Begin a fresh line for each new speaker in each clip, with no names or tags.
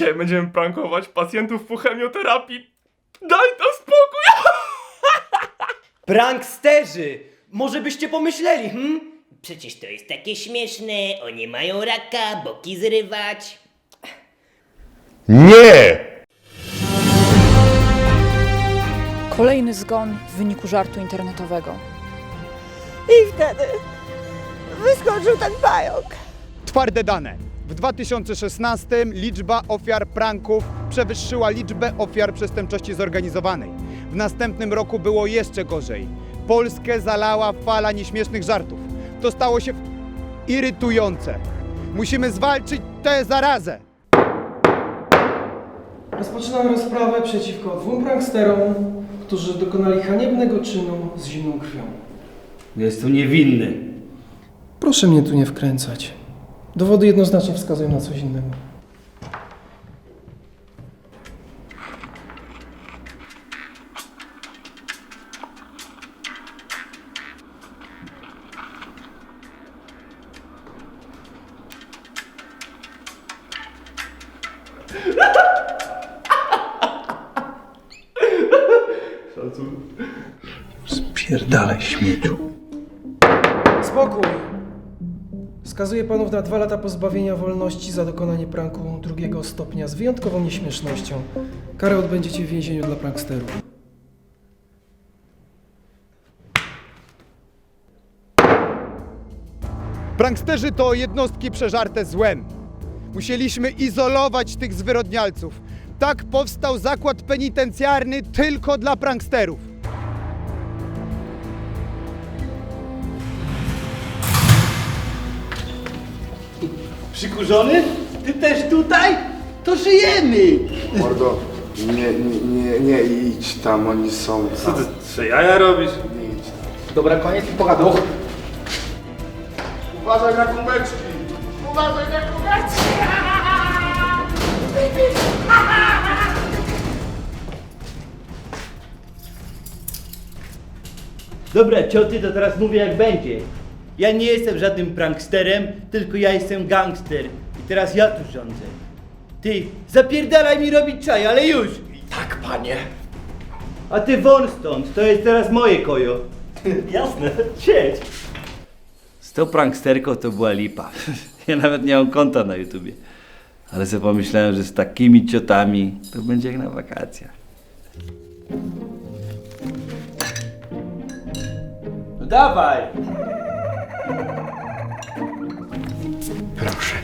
Dzisiaj będziemy prankować pacjentów po chemioterapii. Daj to spokój!
Pranksterzy! Może byście pomyśleli, hm?
Przecież to jest takie śmieszne, oni mają raka, boki zrywać.
Nie!
Kolejny zgon w wyniku żartu internetowego.
I wtedy wyskoczył ten pająk.
Twarde dane. W 2016 liczba ofiar pranków przewyższyła liczbę ofiar przestępczości zorganizowanej. W następnym roku było jeszcze gorzej. Polskę zalała fala nieśmiesznych żartów. To stało się irytujące. Musimy zwalczyć tę zarazę.
Rozpoczynam rozprawę przeciwko dwóm pranksterom, którzy dokonali haniebnego czynu z zimną krwią.
Jestem niewinny.
Proszę mnie tu nie wkręcać. Dowody jednoznacznie wskazują na coś innego.
Spierdalaj śmieciu.
Skazuję panów na dwa lata pozbawienia wolności za dokonanie pranku drugiego stopnia z wyjątkową nieśmiesznością. Karę odbędziecie w więzieniu dla pranksterów.
Pranksterzy to jednostki przeżarte złem. Musieliśmy izolować tych zwyrodnialców. Tak powstał zakład penitencjarny tylko dla pranksterów.
Przykurzony? Ty też tutaj? To żyjemy!
Mordo, nie, nie, nie, nie idź tam, oni są tam.
Co jaja robisz?
Nie idź tam.
Dobra, koniec i pogadał.
Uważaj na kubeczki! Uważaj na kubeczki!
Dobra, cioty, to teraz mówię jak będzie. Ja nie jestem żadnym pranksterem, tylko ja jestem gangster. I teraz ja tu rządzę. Ty, zapierdalaj mi robić czaj, ale już!
Tak, panie.
A ty won stąd, to jest teraz moje kojo. Jasne, siedź. Z tą pranksterką to była lipa. Ja nawet nie mam konta na YouTubie. Ale sobie pomyślałem, że z takimi ciotami to będzie jak na wakacjach. No dawaj!
Proszę,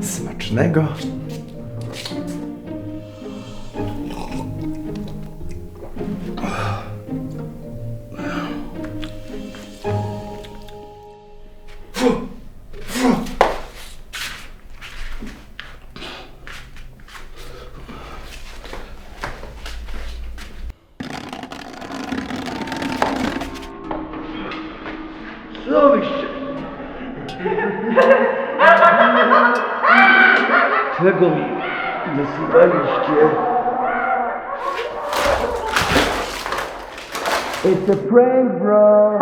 smacznego.
Nasypaliście? It's a prank, bro!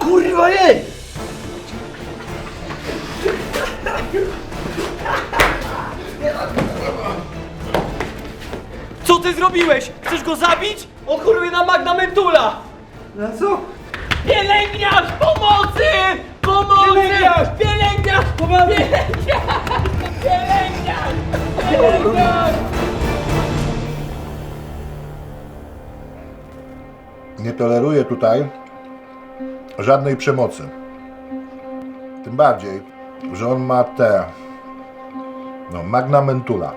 Kurwa jest!
Co ty zrobiłeś? Chcesz go zabić? On choruje na Magna Mentula!
Na co?
Pielęgniarz pomocy! Pomocy! Pielęgniarz! Pielęgniarz! Pielęgniarz! Pielęgniarz! Pielęgniarz!
Nie toleruję tutaj żadnej przemocy. Tym bardziej, że on ma te. No, Magna Mentula.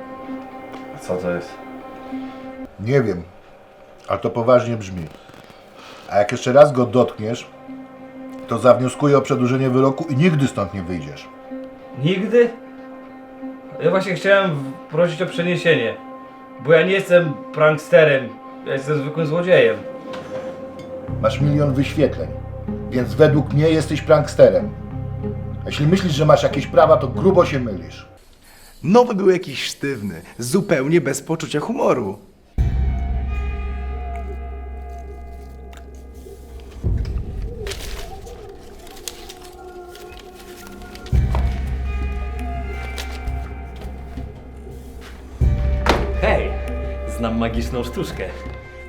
Co to jest?
Nie wiem, ale to poważnie brzmi. A jak jeszcze raz go dotkniesz, to zawnioskuję o przedłużenie wyroku i nigdy stąd nie wyjdziesz.
Nigdy? Ja właśnie chciałem prosić o przeniesienie. Bo ja nie jestem pranksterem. Ja jestem zwykłym złodziejem.
Masz milion wyświetleń, więc według mnie jesteś pranksterem. A jeśli myślisz, że masz jakieś prawa, to grubo się mylisz.
Nowy był jakiś sztywny, zupełnie bez poczucia humoru.
Hej, znam magiczną sztuczkę.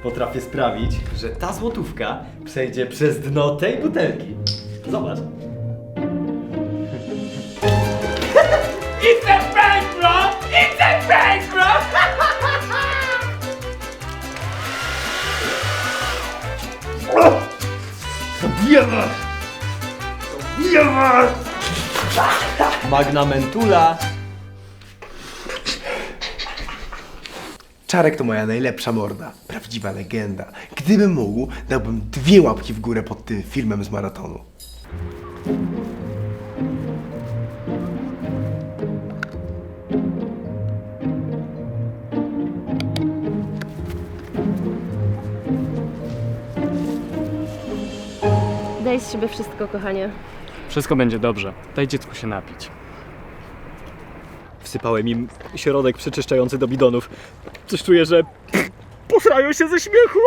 Potrafię sprawić, że ta złotówka przejdzie przez dno tej butelki. Zobacz.
Zabijamy! Zabijamy!
Magnamentula.
Czarek to moja najlepsza morda, prawdziwa legenda. Gdybym mógł, dałbym dwie łapki w górę pod tym filmem z maratonu.
Daj z siebie wszystko, kochanie.
Wszystko będzie dobrze. Daj dziecku się napić.
Wsypałem im środek przeczyszczający do bidonów. Coś czuję, że posrają się ze śmiechu.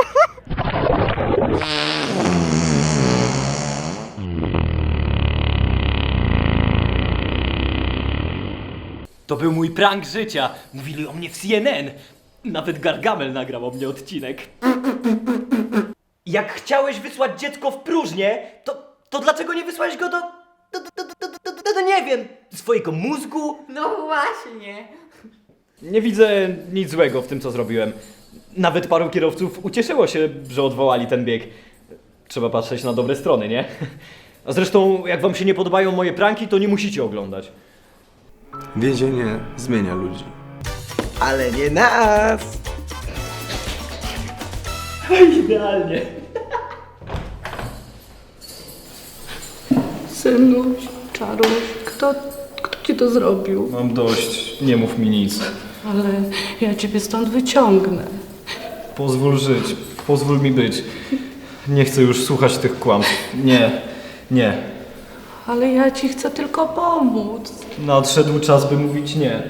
To był mój prank życia. Mówili o mnie w CNN. Nawet Gargamel nagrał o mnie odcinek. Jak chciałeś wysłać dziecko w próżnię, to, to dlaczego nie wysłałeś go do, do, do, do, do, do, do nie wiem, swojego mózgu?
No właśnie.
Nie widzę nic złego w tym, co zrobiłem. Nawet paru kierowców ucieszyło się, że odwołali ten bieg. Trzeba patrzeć na dobre strony, nie? A zresztą, jak wam się nie podobają moje pranki, to nie musicie oglądać.
Więzienie zmienia ludzi. Ale nie nas!
Idealnie.
Synuś, czaruś, kto, kto ci to zrobił?
Mam dość, nie mów mi nic.
Ale ja ciebie stąd wyciągnę.
Pozwól żyć, pozwól mi być. Nie chcę już słuchać tych kłamstw. Nie, nie.
Ale ja ci chcę tylko pomóc.
Nadszedł czas, by mówić nie.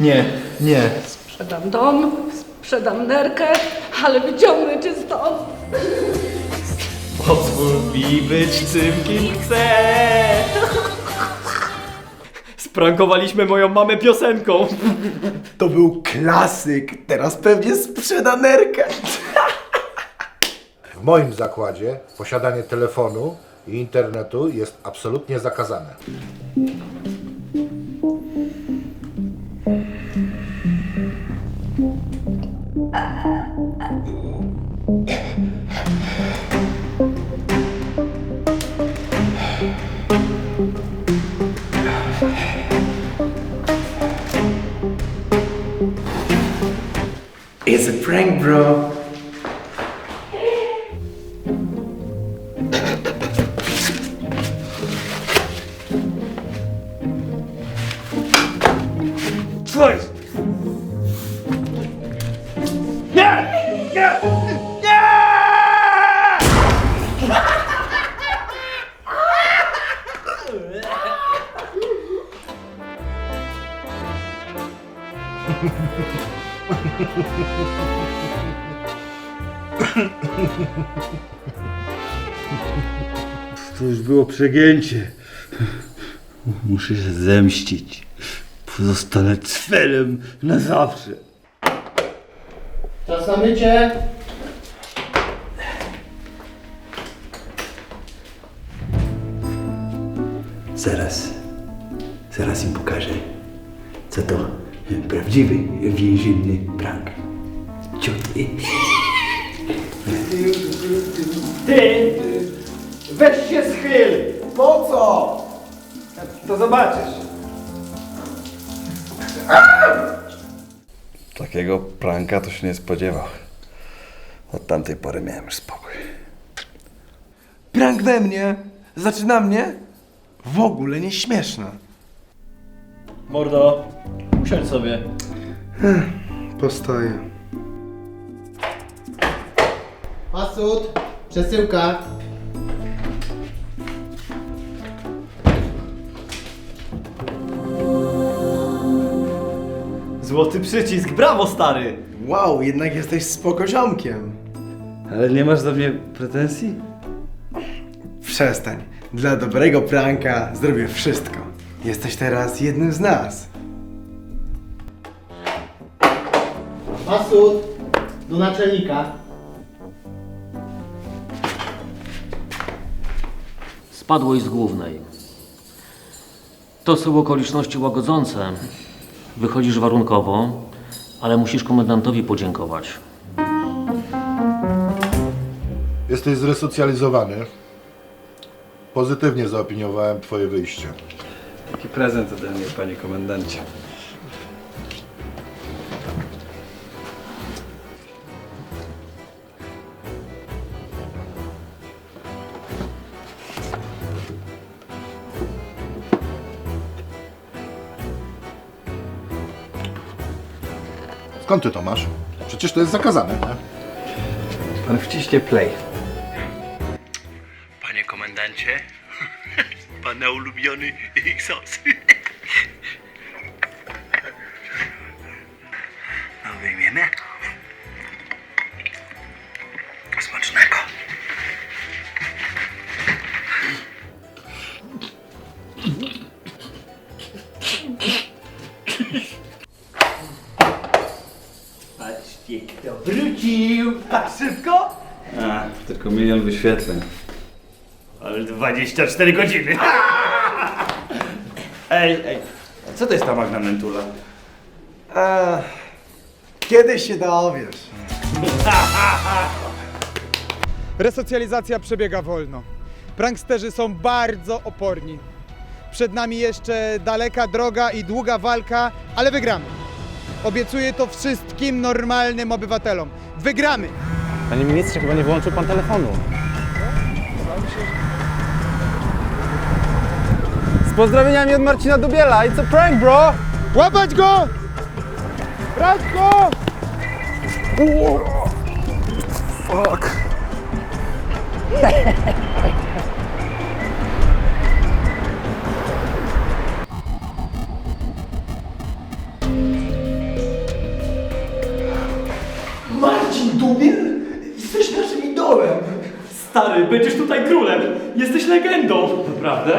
Nie, nie.
Sprzedam dom, sprzedam nerkę, ale wyciągnę cię stąd.
Pozwól mi być tym, kim chcę. Sprankowaliśmy moją mamę piosenką.
To był klasyk, teraz pewnie sprzeda nerkę.
W moim zakładzie posiadanie telefonu i internetu jest absolutnie zakazane.
It's a prank, bro.
To już było przegięcie. Muszę się zemścić. Pozostanę cfelem na zawsze.
Czas na mycie.
Zaraz, zaraz im pokażę, co to prawdziwy więzienny prank. Ciągnie.
Ty! Weź się schyl!
Po co?
To zobaczysz.
Takiego pranka to się nie spodziewał. Od tamtej pory miałem już spokój.
Prank we mnie? Znaczy na mnie? W ogóle nie śmieszne.
Mordo, usiądź sobie.
Postoję.
Pasut, przesyłka.
Złoty przycisk, brawo stary!
Wow, jednak jesteś spoko ziomkiem.
Ale nie masz do mnie pretensji?
Przestań. Dla dobrego pranka zrobię wszystko. Jesteś teraz jednym z nas.
Masud, do naczelnika.
Spadłość z głównej. To są okoliczności łagodzące. Wychodzisz warunkowo, ale musisz komendantowi podziękować.
Jesteś zresocjalizowany. Pozytywnie zaopiniowałem twoje wyjście.
Taki prezent ode mnie, panie komendancie.
Skąd ty to masz? Przecież to jest zakazane. Nie?
Pan wciśnie play.
Panie komendancie, pana ulubiony sos. No wyjmiemy. Smacznego.
Patrzcie, kto wrócił! Tak szybko? A, tylko milion wyświetleń.
Ale 24 godziny.
Ej, ej, co to jest ta magnamentura?
A, kiedyś się dowiesz.
Resocjalizacja przebiega wolno. Pranksterzy są bardzo oporni. Przed nami jeszcze daleka droga i długa walka, ale wygramy. Obiecuję to wszystkim normalnym obywatelom. Wygramy!
Panie ministrze, chyba nie wyłączył pan telefonu. Z pozdrowieniami od Marcina Dubiela. It's a prank, bro!
Łapać go! Brać go!
Fuck.
Jesteś
legendą! Naprawdę?